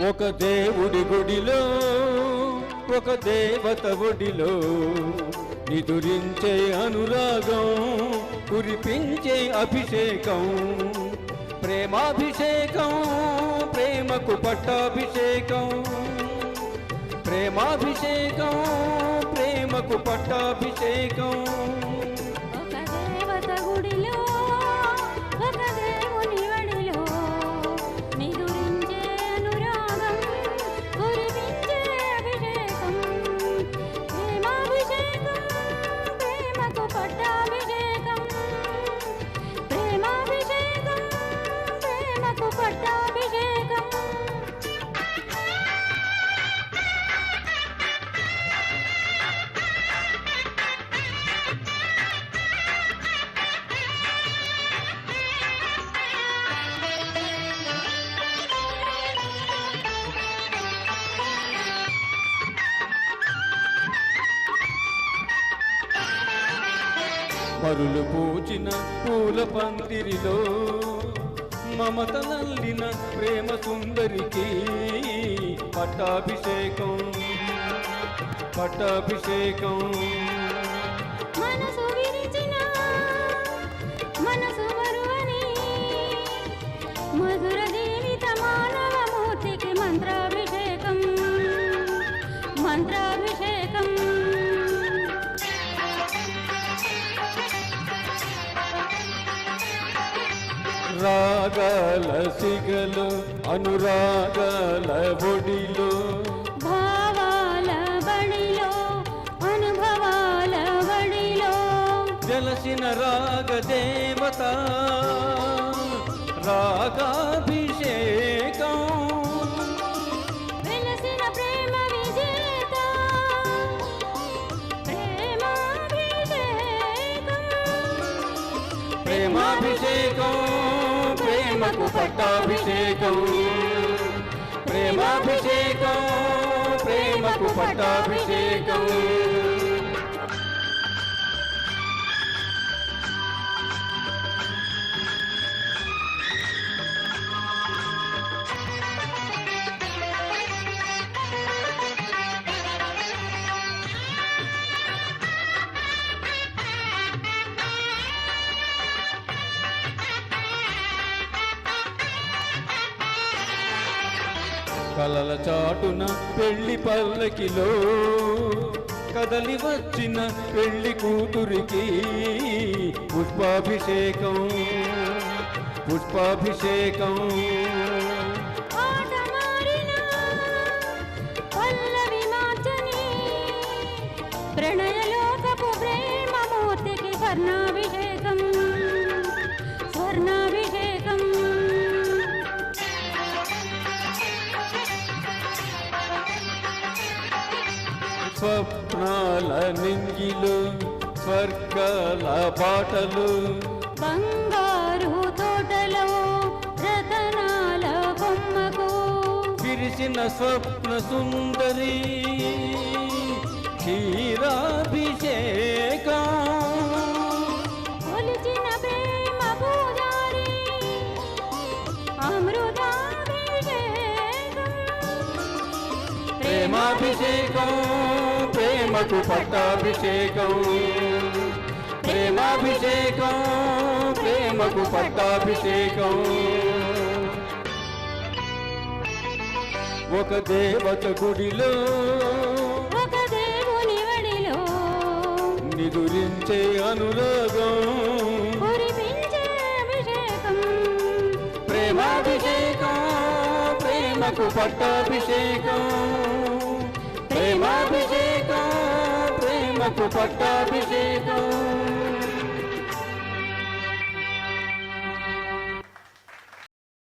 ఒక దేవుడి గుడిలో ఒక దేవత ఒడిలో నిదురించే అనురాగం కురిపించే అభిషేకం ప్రేమాభిషేకం ప్రేమకు పట్టాభిషేకం ప్రేమాభిషేకం ప్రేమకు పట్టాభిషేకం. ఒక దేవత గుడిలో పరులు పూచిన పూల పందిరిలో మమతలల్లిన ప్రేమ సుందరికి పట్టాభిషేకం పట్టాభిషేకం. మనసు విరిచిన మనసు రాగాల సిగలు అనురాగాల ఒడిలో. భావాల బడిలో అనుభవాల బడిలో. జలసిన రాగ దేవత రాగాభిషేకం. వెలసిన ప్రేమ విజేత ప్రేమాభిషేకం. ప్రేమాభిషేకం. ప్రేమకు పట్టాభిషేకం. ప్రేమాభిషేకం ప్రేమకు పట్టాభిషేకం. కలల చాటున పెళ్ళి పల్లకిలో కదలి వచ్చిన పెళ్ళి కూతురికి పుష్పాభిషేకం పుష్పాభిషేకం. ప్రణయలోకపు మారిన పల్లవి మార్చని స్వప్నాల నింగిలు స్వర్గాల బాటలు బంగారు తోటలో రతనాల బొమ్మకు విరిసిన స్వప్న సుందరి క్షీరాభిషేకం ప్రేమాభిషేకం ప్రేమకు పట్టాభిషేకం. ప్రేమాభిషేకం ప్రేమకు పట్టాభిషేకం. ఒక దేవత గుడిలో ఒక దేవుని వడిలో నిదురించే అనురాగం. ప్రేమాభిషేకం ప్రేమకు పట్టాభిషేకం. పట్టాభిషేకం ప్రేమకు పట్టాభిషేకం.